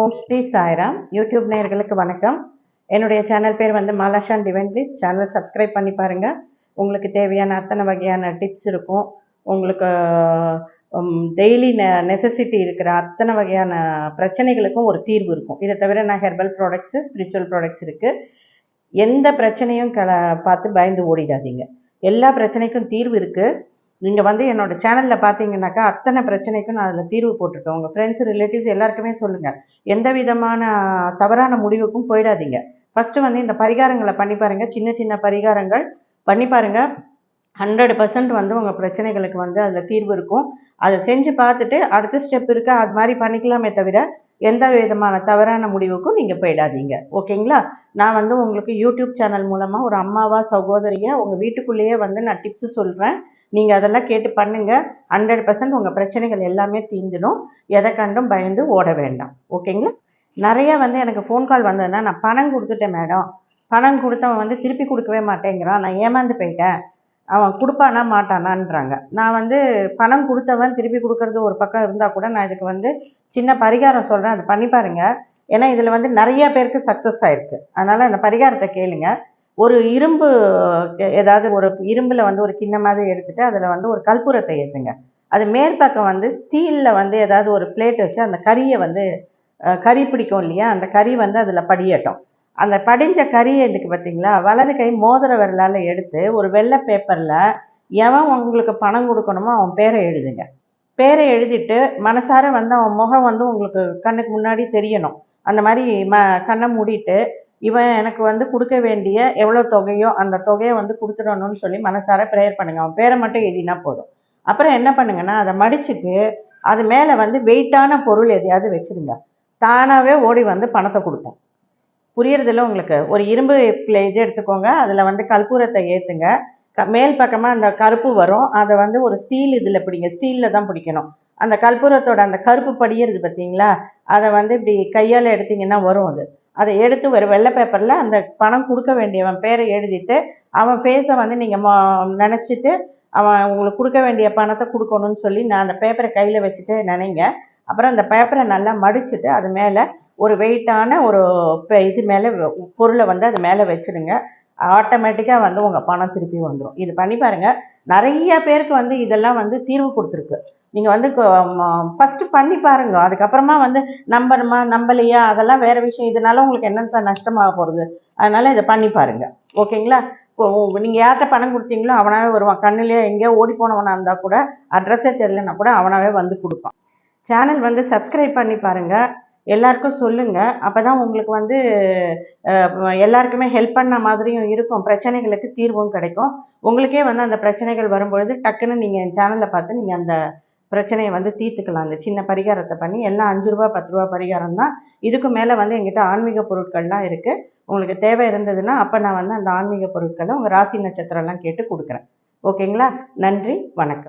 ஓம் Sri Sairam YouTube நேயர்களுக்கு வணக்கம். என்னுடைய சேனல் பேர் வந்து மாலாஷான் டிவைன் ப்ளீஸ் சேனலை சப்ஸ்கிரைப் பண்ணி பாருங்கள் உங்களுக்கு தேவையான அத்தனை வகையான டிப்ஸ் இருக்கும். உங்களுக்கு டெய்லி நெ நெசசிட்டி இருக்கிற அத்தனை வகையான பிரச்சனைகளுக்கும் ஒரு தீர்வு இருக்கும். இதை தவிர நான் ஹெர்பல் ப்ராடக்ட்ஸு ஸ்பிரிச்சுவல் ப்ராடக்ட்ஸ் இருக்குது எந்த பிரச்சனையும் கல பார்த்து பயந்து ஓடிடாதீங்க. எல்லா பிரச்சனைக்கும் தீர்வு இருக்குது நீங்கள் வந்து என்னோட சேனலில் பார்த்தீங்கன்னாக்கா அத்தனை பிரச்சனைக்கும் நான் அதில் தீர்வு போட்டிருக்கேன் உங்கள் ஃப்ரெண்ட்ஸ் ரிலேட்டிவ்ஸ் எல்லாருக்குமே சொல்லுங்கள் எந்த விதமான தவறான முடிவுக்கும் போயிடாதீங்க. ஃபஸ்ட்டு வந்து இந்த பரிகாரங்களை பண்ணி பாருங்கள் சின்ன சின்ன பரிகாரங்கள் பண்ணி பாருங்கள் ஹண்ட்ரட் பர்சன்ட் வந்து உங்கள் பிரச்சனைகளுக்கு வந்து அதில் தீர்வு இருக்கும். அதை செஞ்சு பார்த்துட்டு அடுத்த ஸ்டெப் இருக்கா அது மாதிரி பண்ணிக்கலாமே தவிர எந்த விதமான தவறான முடிவுக்கும் நீங்கள் போயிடாதீங்க. ஓகேங்களா? நான் வந்து உங்களுக்கு யூடியூப் சேனல் மூலமாக ஒரு அம்மாவா சகோதரியாக உங்கள் வீட்டுக்குள்ளேயே வந்து நான் டிப்ஸு சொல்கிறேன் நீங்கள் அதெல்லாம் கேட்டு பண்ணுங்கள் ஹண்ட்ரட் பர்சன்ட் உங்கள் பிரச்சனைகள் எல்லாமே தீர்ந்துடும். எதை கண்டும் பயந்து ஓட வேண்டாம். ஓகேங்களா? நிறைய வந்து எனக்கு ஃபோன் கால் வந்ததுன்னா நான் பணம் கொடுத்துட்டேன் மேடம் பணம் கொடுத்தவன் வந்து திருப்பி கொடுக்கவே மாட்டேங்கிறான். நான் ஏமாந்து போயிட்டேன். அவன் கொடுப்பானா மாட்டானான்றாங்க. நான் வந்து பணம் கொடுத்தவன் திருப்பி கொடுக்கறது ஒரு பக்கம் இருந்தால் கூட நான் இதுக்கு வந்து சின்ன பரிகாரம் சொல்கிறேன் அது பண்ணி பாருங்கள் ஏன்னா இதில் வந்து நிறைய பேருக்கு சக்ஸஸ் ஆயிருக்கு. அதனால் அந்த பரிகாரத்தை கேளுங்கள் ஒரு இரும்பு ஏதாவது ஒரு இரும்பில் வந்து ஒரு கிண்ண மாதிரி எடுத்துகிட்டு அதில் வந்து ஒரு கற்பூரத்தை ஏற்றுங்க அது மேற்பக்கம் வந்து ஸ்டீலில் வந்து ஏதாவது ஒரு பிளேட் வச்சு அந்த கறியை வந்து கறி பிடிக்கும் இல்லையா? அந்த கறி வந்து அதில் படியட்டும். அந்த படிஞ்ச கறி இதுக்கு பார்த்தீங்களா வலது கை மோதிர விரலால் எடுத்து ஒரு வெள்ளை பேப்பரில் எவன் உங்களுக்கு பணம் கொடுக்கணுமோ அவன் பேரை எழுதுங்க. பேரை எழுதிட்டு மனசார வந்து அவன் முகம் வந்து உங்களுக்கு கண்ணுக்கு முன்னாடி தெரியணும். அந்த மாதிரி ம கண்ணை மூடிட்டு இவன் எனக்கு வந்து கொடுக்க வேண்டிய எவ்வளோ தொகையோ அந்த தொகையை வந்து கொடுத்துடணும்னு சொல்லி மனசார ப்ரேயர் பண்ணுங்கள் அவன் பேரை மட்டும் எழுதினா போதும். அப்புறம் என்ன பண்ணுங்கன்னா அதை மடிச்சுட்டு அது மேலே வந்து வெயிட்டான பொருள் எதையாவது வச்சுருங்க. தானாகவே ஓடி வந்து பணத்தை கொடுப்போம் புரியறதில்ல உங்களுக்கு? ஒரு இரும்பு இது எடுத்துக்கோங்க. அதில் வந்து கற்பூரத்தை ஏற்றுங்க க மேல் பக்கமாக அந்த கருப்பு வரும். அதை வந்து ஒரு ஸ்டீல் இதில் பிடிங்க. ஸ்டீலில் தான் பிடிக்கணும். அந்த கற்பூரத்தோட அந்த கருப்பு படியிறது பார்த்தீங்களா அதை வந்து இப்படி கையால் எடுத்திங்கன்னா வரும் அது. அதை எடுத்து ஒரு வெள்ளை பேப்பரில் அந்த பணம் கொடுக்க வேண்டியவன் பேரை எழுதிட்டு அவன் ஃபேஸை வந்து நீங்கள் நினச்சிட்டு அவன் உங்களுக்கு கொடுக்க வேண்டிய பணத்தை கொடுக்கணும்னு சொல்லி நான் அந்த பேப்பரை கையில் வச்சுட்டு நினைங்க. அப்புறம் அந்த பேப்பரை நல்லா மடிச்சுட்டு அது மேலே ஒரு வெயிட்டான ஒரு இது மேலே பொருளை வந்து அது மேலே வச்சுடுங்க. ஆட்டோமேட்டிக்காக வந்து உங்கள் பணம் திருப்பி வந்துடும் இது பண்ணி பாருங்கள் நிறைய பேருக்கு வந்து இதெல்லாம் வந்து தீர்வு கொடுத்துருக்கு. நீங்கள் வந்து ஃபஸ்ட்டு பண்ணி பாருங்க. அதுக்கப்புறமா வந்து நம்பணுமா நம்பலையா? அதெல்லாம் வேறு விஷயம். இதனால உங்களுக்கு என்னென்ன நஷ்டமாக போகிறது அதனால் இதை பண்ணி பாருங்கள் ஓகேங்களா? நீங்கள் யார்கிட்ட பணம் கொடுத்தீங்களோ அவனாவே வருவான். கண்ணிலேயே எங்கேயோ ஓடி போனவனாக இருந்தால் கூட அட்ரஸே தெரியலன்னா கூட அவனாவே வந்து கொடுப்பான். சேனல் வந்து சப்ஸ்கிரைப் பண்ணி பாருங்கள் எல்லாருக்கும் சொல்லுங்கள் அப்போ தான் உங்களுக்கு வந்து எல்லாருக்குமே ஹெல்ப் பண்ண மாதிரியும் இருக்கும். பிரச்சனைகளுக்கு தீர்வும் கிடைக்கும். உங்களுக்கே வந்து அந்த பிரச்சனைகள் வரும்பொழுது டக்குன்னு நீங்கள் என் சேனலில் பார்த்து நீங்கள் அந்த பிரச்சனையை வந்து தீர்த்துக்கலாம். அந்த சின்ன பரிகாரத்தை பண்ணி எல்லாம் அஞ்சு ரூபா பத்து ரூபா பரிகாரம் தான். இதுக்கு மேலே வந்து எங்கிட்ட ஆன்மீக பொருட்கள்லாம் இருக்குது உங்களுக்கு தேவை இருந்ததுன்னா அப்போ நான் வந்து அந்த ஆன்மீக பொருட்களை உங்கள் ராசி நட்சத்திரம்லாம் கேட்டு கொடுக்குறேன். ஓகேங்களா? நன்றி வணக்கம்.